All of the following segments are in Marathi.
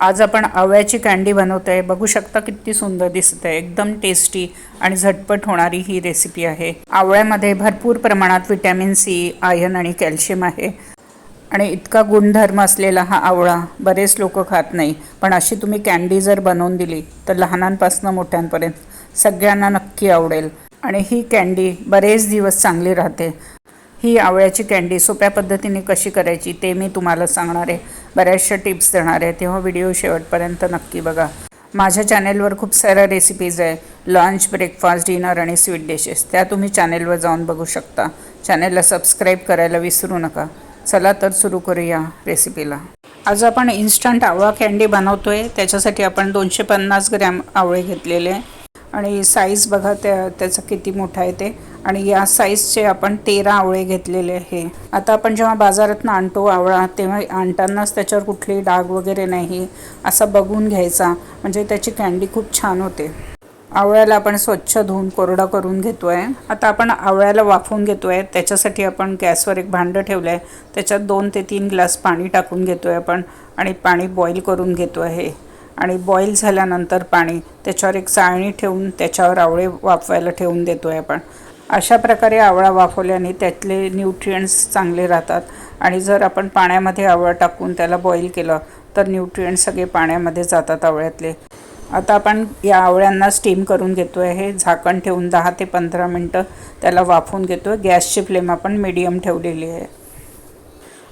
आज आपण आवळ्याची कँडी बनवतो आहे बघू शकता किती सुंदर दिसत आहे एकदम टेस्टी आणि झटपट होणारी ही रेसिपी आहे. आवळ्यामध्ये भरपूर प्रमाणात विटॅमिन सी आयर्न आणि कॅल्शियम आहे. आणि इतका गुणधर्म असलेला हा आवळा बरेच लोक खात नाही. पण अशी तुम्ही कँडी जर बनवून दिली तर लहानांपासून मोठ्यांपर्यंत सगळ्यांना नक्की आवडेल. आणि ही कँडी बरेच दिवस चांगली राहते. ही आवळ्याची कँडी सोप्या पद्धतीने कशी करायची ते मी तुम्हाला सांगणार आहे. बऱ्याचशा टिप्स देणार आहे. तेव्हा व्हिडिओ शेवटपर्यंत नक्की बघा. माझ्या चॅनेलवर खूप साऱ्या रेसिपीज आहे. लंच ब्रेकफास्ट डिनर आणि स्वीट डिशेस त्या तुम्ही चॅनेलवर जाऊन बघू शकता. चॅनेलला सबस्क्राईब करायला विसरू नका. चला तर सुरू करूया रेसिपीला आज आपण इन्स्टंट आवळा कँडी आहे त्याच्यासाठी आपण दोनशे पन्नास ग्रॅम आवळे घेतलेले. आहे. आणि साईज बघा त्या त्याचा किती मोठा आहे ते. आणि या साईजचे आपण तेरा आवळे घेतलेले आहे. आता आपण जेव्हा बाजारातनं आणतो आवळा तेव्हा आणतानाच त्याच्यावर कुठली डाग वगैरे नाही. असं बघून घ्यायचा. म्हणजे त्याची कँडी खूप छान होते. आवळ्याला आपण स्वच्छ धुवून कोरडा करून घेतो आहे आता आपण आवळ्याला वाफवून घेतो आहे त्याच्यासाठी आपण गॅसवर एक भांडं ठेवलं आहे त्याच्यात दोन ते तीन ग्लास पाणी टाकून घेतो आहे आपण. आणि पाणी बॉईल करून घेतो आहे आणि बॉईल झाल्यानंतर पाणी त्याच्यावर एक चाळणी ठेवून त्याच्यावर आवळे वाफवायला ठेवून देतो आहे आपण. अशा प्रकारे आवळा वाफवल्याने त्यातले न्यूट्रियंट्स चांगले राहतात. आणि जर आपण पाण्यामध्ये आवळा टाकून त्याला बॉईल केलं तर न्यूट्रियंट्स सगळे पाण्यामध्ये जातात आवळ्यातले. आता आपण या आवळ्यांना स्टीम करून घेतो आहे झाकण ठेवून दहा ते पंधरा मिनटं त्याला वाफवून घेतो आहे गॅसची फ्लेम आपण मीडियम ठेवलेली आहे.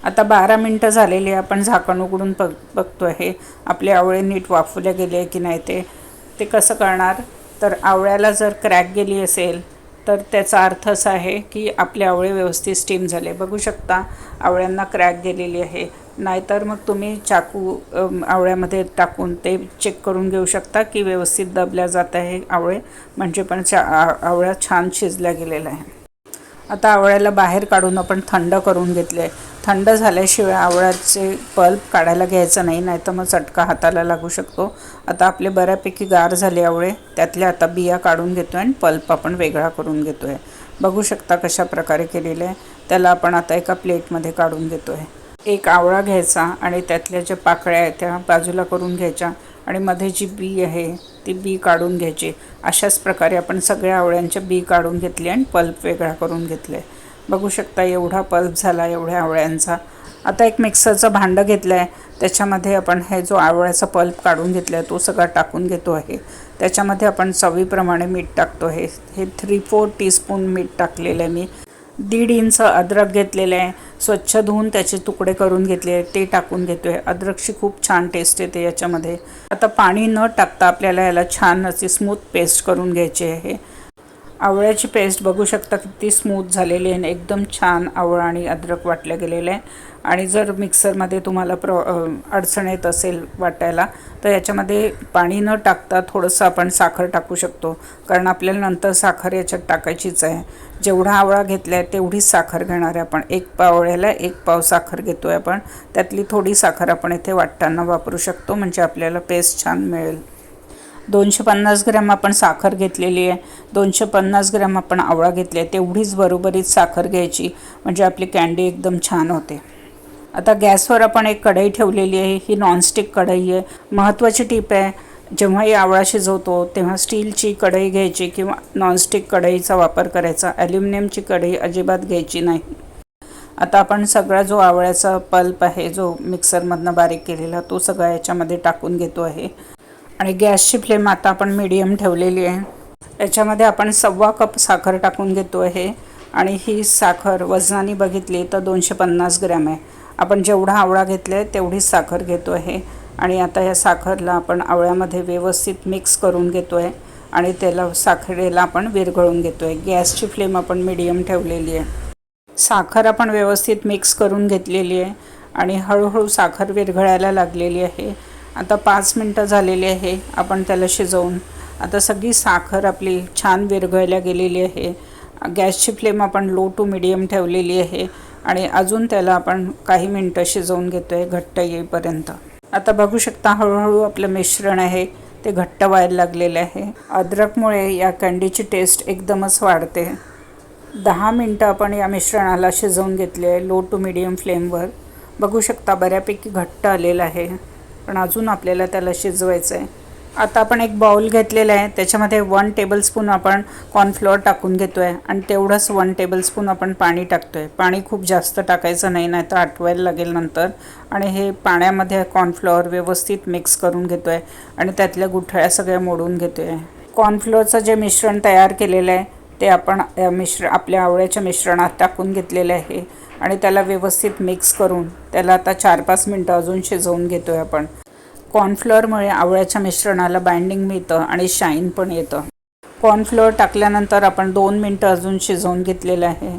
आता बारा मिनटं झालेली आहे आपण झाकण उघडून बघ बघतो आहे आपले आवळे नीट वाफवले गेले आहे की नाही ते. ते कसं करणार? तर आवळ्याला जर क्रॅक गेली असेल तर त्याचा अर्थ असा आहे की आपले आवळे व्यवस्थित स्टीम झाले. बघू शकता आवळ्यांना क्रॅक गेलेली आहे. नाहीतर मग तुम्ही चाकू आवळ्यामध्ये टाकून ते चेक करून घेऊ शकता की व्यवस्थित दबल्या जात आहे आवळे. म्हणजे पण चा आवळ्या आवळा छान शिजल्या गेलेला आहे. आता आवळ्याला बाहेर काढून आपण थंड करून घेतले आहे थंड झाल्याशिवाय आवळ्याचे पल्प काढायला घ्यायचं नाही नाहीतर मग चटका हाताला लागू शकतो. आता आपले बऱ्यापैकी गार झाले आवळे त्यातल्या आता बिया काढून घेतो आहे आणि पल्प आपण वेगळा करून घेतो आहे बघू शकता कशा प्रकारे केलेलं आहे. त्याला आपण आता एका प्लेटमध्ये काढून घेतो आहे एक आवळा घ्यायचा आणि त्यातल्या ज्या पाकळ्या आहेत त्या बाजूला करून घ्यायच्या आणि मध्ये जी बी आहे ती बी काढून घ्यायची. अशाच प्रकारे आपण सगळ्या आवळ्यांच्या बी काढून घेतली आणि पल्प वेगळा करून घेतले बघू शकता एवढा पल्प झाला एवढ्या आवळ्यांचा. आता एक मिक्सरचं भांडं घेतलं आहे त्याच्यामध्ये आपण हे जो आवळ्याचा पल्प काढून घेतला आहे तो सगळा टाकून घेतो आहे. त्याच्यामध्ये आपण चवीप्रमाणे मीठ टाकतो आहे. हे थ्री फोर टीस्पून मीठ टाकलेलं आहे मी. दीड इंच अद्रक घेतलेलं आहे. स्वच्छ धुवून त्याचे तुकडे करून घेतले आहे. ते टाकून घेतो आहे अद्रकची खूप छान टेस्ट येते याच्यामध्ये. आता पाणी न टाकता आपल्याला याला छान अशी स्मूथ पेस्ट करून घ्यायची आहे. आवळ्याची पेस्ट बघू शकता किती स्मूथ झालेली आहे आणि एकदम छान आवळा आणि अद्रक वाटलं गेलेलं आहे. आणि जर मिक्सरमध्ये तुम्हाला प्र अडचण येत असेल वाटायला तर याच्यामध्ये पाणी न टाकता थोडंसं आपण साखर टाकू शकतो. कारण आपल्याला नंतर साखर याच्यात टाकायचीच आहे. जेवढा आवळा घेतला आहे तेवढीच साखर घेणार आहे आपण. एक पावळ्याला एक पाव साखर घेतो आहे आपण. त्यातली थोडी साखर आपण इथे वाटताना वापरू शकतो. म्हणजे आपल्याला पेस्ट छान मिळेल. दोनशे पन्नास ग्रॅम आपण साखर घेतलेली आहे. दोनशे पन्नास ग्रॅम आपण आवळा घेतली आहे. तेवढीच बरोबरीत साखर घ्यायची. म्हणजे आपली कँडी एकदम छान होते. आता गॅसवर आपण एक कढई ठेवलेली आहे. ही नॉनस्टिक कढई आहे. महत्त्वाची टीप आहे जेव्हाही आवळा शिजवतो तेव्हा स्टीलची कढई घ्यायची किंवा नॉनस्टिक कढईचा वापर करायचा. ॲल्युमिनियमची कढई अजिबात घ्यायची नाही. आता आपण सगळा जो आवळ्याचा पल्प आहे जो मिक्सरमधनं बारीक केलेला तो सगळा याच्यामध्ये टाकून घेतो आहे. आणि गॅसची फ्लेम आता आपण मीडियम ठेवलेली आहे. याच्यामध्ये आपण सव्वा कप साखर टाकून घेतो आहे. आणि ही साखर वजनाने बघितली तर दोनशे पन्नास ग्रॅम आहे. आपण जेवढा आवळा घेतला आहे तेवढीच साखर घेतो आहे. आणि आता या साखरला आपण आवळ्यामध्ये व्यवस्थित मिक्स करून घेतो आहे आणि त्याला साखरेला आपण विरघळून घेतो आहे गॅसची फ्लेम आपण मीडियम ठेवलेली आहे. साखर आपण व्यवस्थित मिक्स करून घेतलेली आहे. आणि हळूहळू साखर विरघळायला लागलेली आहे. आता पाच मिनटं झालेली आहे. आपण त्याला शिजवून. आता सगळी साखर आपली छान विरघळल्या गेलेली आहे. गॅसची फ्लेम आपण लो टू मिडियम ठेवलेली आहे. आणि अजून त्याला आपण काही मिनटं शिजवून घेतो आहे घट्ट येईपर्यंत. आता बघू शकता हळूहळू आपलं मिश्रण आहे. ते घट्ट व्हायला लागलेलं आहे. अद्रकमुळे या कँडीची टेस्ट एकदमच वाढते. दहा मिनटं आपण या मिश्रणाला शिजवून घेतले आहे लो टू मिडियम फ्लेमवर. बघू शकता बऱ्यापैकी घट्ट आलेलं आहे. पण अजून आपल्याला त्याला शिजवायचं आहे आता आपण एक बाउल घेतलेला आहे. त्याच्यामध्ये वन टेबलस्पून आपण कॉर्नफ्लोअर टाकून घेतो आहे आणि तेवढंच वन टेबलस्पून आपण पाणी टाकतो आहे पाणी खूप जास्त टाकायचं नाही नाही तर आटवायला लागेल नंतर. आणि हे पाण्यामध्ये कॉर्नफ्लोअर व्यवस्थित मिक्स करून घेतो आहे आणि त्यातल्या गुठळ्या सगळ्या मोडून घेतो आहे कॉर्नफ्लोअरचं जे मिश्रण तयार केलेलं आहे ते आपण मिश्र आपल्या आवळ्याच्या मिश्रणात टाकून घेतलेलं आहे. आणि त्याला व्यवस्थित मिक्स करून त्याला आता चार पाच मिनटं अजून शिजवून घेतो आहे आपण कॉर्नफ्लोअरमुळे आवळ्याच्या मिश्रणाला बाइंडिंग मिळतं आणि शाईन पण येतं. कॉर्नफ्लोअर टाकल्यानंतर आपण दोन मिनटं अजून शिजवून घेतलेलं आहे.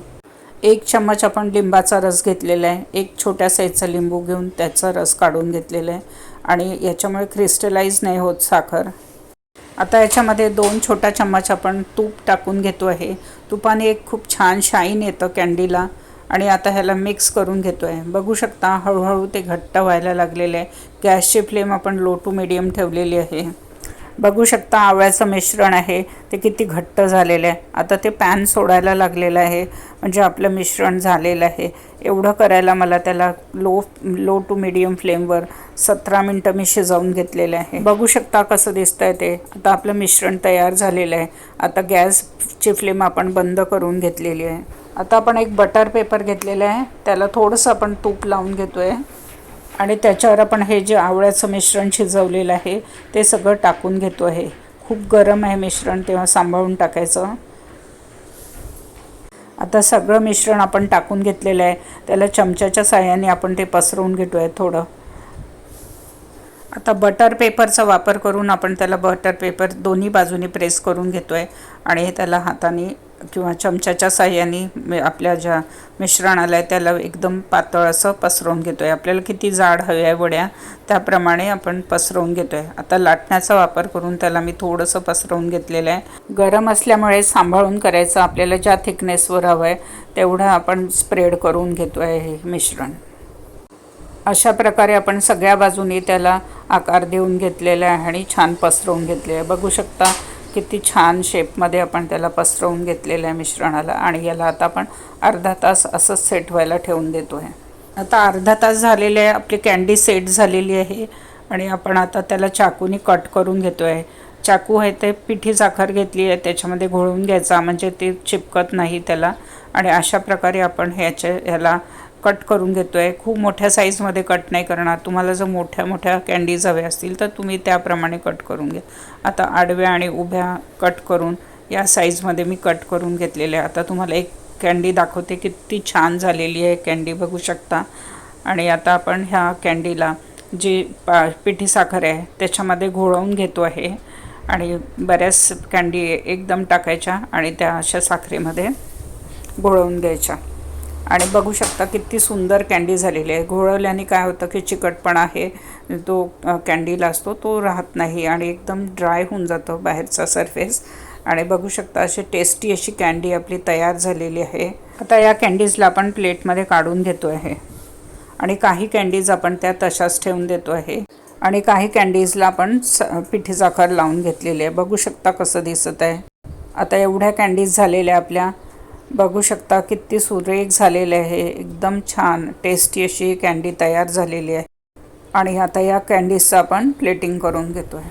एक चम्मच आपण लिंबाचा रस घेतलेला आहे. एक छोट्या साईजचा लिंबू घेऊन त्याचा रस काढून घेतलेला आहे. आणि याच्यामुळे क्रिस्टलाइज नाही होत साखर. आता याच्यामध्ये दोन छोटा चम्मच आपण तूप टाकून घेतो आहे. तुपाने एक खूप छान शाईन येतं कॅन्डीला आणि आता ह्याला मिक्स करून घेतो आहे बघू शकता हळूहळू ते घट्ट व्हायला लागलेले आहे. गॅसची फ्लेम आपण लो टू मिडियम ठेवलेली आहे. बघू शकता आवळ्याचं मिश्रण आहे. ते किती घट्ट झालेलं आहे. आता ते पॅन सोडायला लागलेलं आहे. म्हणजे आपलं मिश्रण झालेलं आहे. एवढं करायला मला त्याला लो लो टू मिडियम फ्लेमवर सतरा मिनटं मी शिजवून घेतलेलं आहे. बघू शकता कसं दिसतंय ते. आता आपलं मिश्रण तयार झालेलं आहे. आता गॅसची फ्लेम आपण बंद करून घेतलेली आहे. आता आपण एक बटर पेपर घेतलेलं आहे. त्याला थोडंसं आपण तूप लावून घेतो आहे आणि त्याच्यावर आपण हे जे आवळ्याचं मिश्रण शिजवलेलं आहे ते सगळं टाकून घेतो आहे. खूप गरम आहे मिश्रण तेव्हा सांभाळून टाकायचं. आता सगळं मिश्रण आपण टाकून घेतलेलं आहे. त्याला चमच्याच्या साह्याने आपण ते पसरवून घेतो आहे थोडं. आता बटर पेपरचा वापर करून आपण त्याला बटर पेपर दोन्ही बाजूनी प्रेस करून घेतो आहे आणि त्याला हाताने किंवा चमच्याच्या साह्याने आपल्या ज्या मिश्रणाला आहे त्याला एकदम पातळ असं पसरवून घेतो आहे आपल्याला किती जाड हवी आहे वड्या त्याप्रमाणे आपण पसरवून घेतो आहे आता लाटण्याचा वापर करून त्याला मी थोडंसं पसरवून घेतलेलं आहे. गरम असल्यामुळे सांभाळून करायचं आपल्याला ज्या थिकनेसवर हवं आहे तेवढं आपण स्प्रेड करून घेतो आहे हे मिश्रण. अशा प्रकारे आपण सगळ्या बाजूनी त्याला आकार देऊन घेतलेला आहे आणि छान पसरवून घेतले आहे. बघू शकता किती छान शेपमध्ये आपण त्याला पसरवून घेतलेलं आहे मिश्रणाला आणि याला आता आपण अर्धा तास असंच सेट व्हायला ठेवून देतो आहे आता अर्धा तास झालेले आहे आपली कॅन्डी सेट झालेली आहे आणि आपण आता त्याला चाकूनी कट करून घेतो आहे चाकू आहे ते पिठी साखर घेतली आहे त्याच्यामध्ये घोळून घ्यायचा म्हणजे ते चिपकत नाही त्याला. आणि अशा प्रकारे आपण ह्याच्या ह्याला कट करून घेतो आहे खूप मोठ्या साईजमध्ये कट नाही करणार. तुम्हाला जर मोठ्या मोठ्या कँडीज हव्या असतील तर तुम्ही त्याप्रमाणे कट करून घ्या. आता आडव्या आणि उभ्या कट करून या साईजमध्ये मी कट करून घेतलेले आहे आता तुम्हाला एक कँडी दाखवते किती छान झालेली आहे कँडी बघू शकता. आणि आता आपण ह्या कँडीला जी पा पिठी साखर आहे त्याच्यामध्ये घोळवून घेतो आहे. आणि बऱ्याच कँडी एकदम टाकायच्या आणि त्या अशा साखरेमध्ये घोळवून घ्यायच्या. आणि बघू शकता किती सुंदर कॅन्डी झालेली आहे. घोळवल्याने काय होतं की चिकटपणा आहे. तो कँडीला कॅन्डीला असतो तो राहत नाही आणि एकदम ड्राय होऊन जातो बाहेरचा सरफेस आणि बघू शकता अशी टेस्टी अशी कॅन्डी आपली तयार झालेली आहे. आता या कॅन्डीजला आपण प्लेटमध्ये काढून घेतो आहे. आणि काही कॅन्डीज आपण त्या तशाच ठेवून देतो आहे. आणि काही कॅन्डीजला आपण स पिठी साखर लावून घेतलेली आहे. बघू शकता कसं दिसत आहे. आता एवढ्या कॅन्डीज झालेल्या आपल्या बघू शकता किती सुरेख झालेले आहे. एकदम छान टेस्टी अशी कँडी तयार झालेली आहे. आणि आता या कँडीजचं आपण प्लेटिंग करून घेतो आहे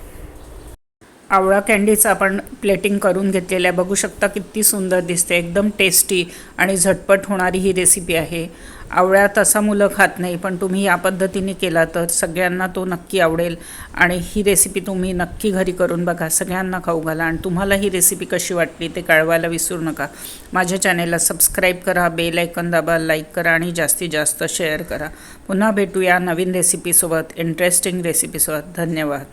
आवळा कँडीचं आपण प्लेटिंग करून घेतलेलं आहे. बघू शकता किती सुंदर दिसते. एकदम टेस्टी आणि झटपट होणारी ही रेसिपी आहे. आवळ्या तसा मुलं खात नाही पण तुम्ही या पद्धतीने केला तर सगळ्यांना तो नक्की आवडेल. आणि ही रेसिपी तुम्ही नक्की घरी करून बघा. सगळ्यांना खाऊ घाला. आणि तुम्हाला ही रेसिपी कशी वाटली ते कळवायला विसरू नका. माझ्या चॅनेलला सबस्क्राईब करा बेल ऐकन दाबा लाईक करा आणि जास्तीत जास्त शेअर करा. पुन्हा भेटूया नवीन रेसिपीसोबत इंटरेस्टिंग रेसिपीसोबत धन्यवाद.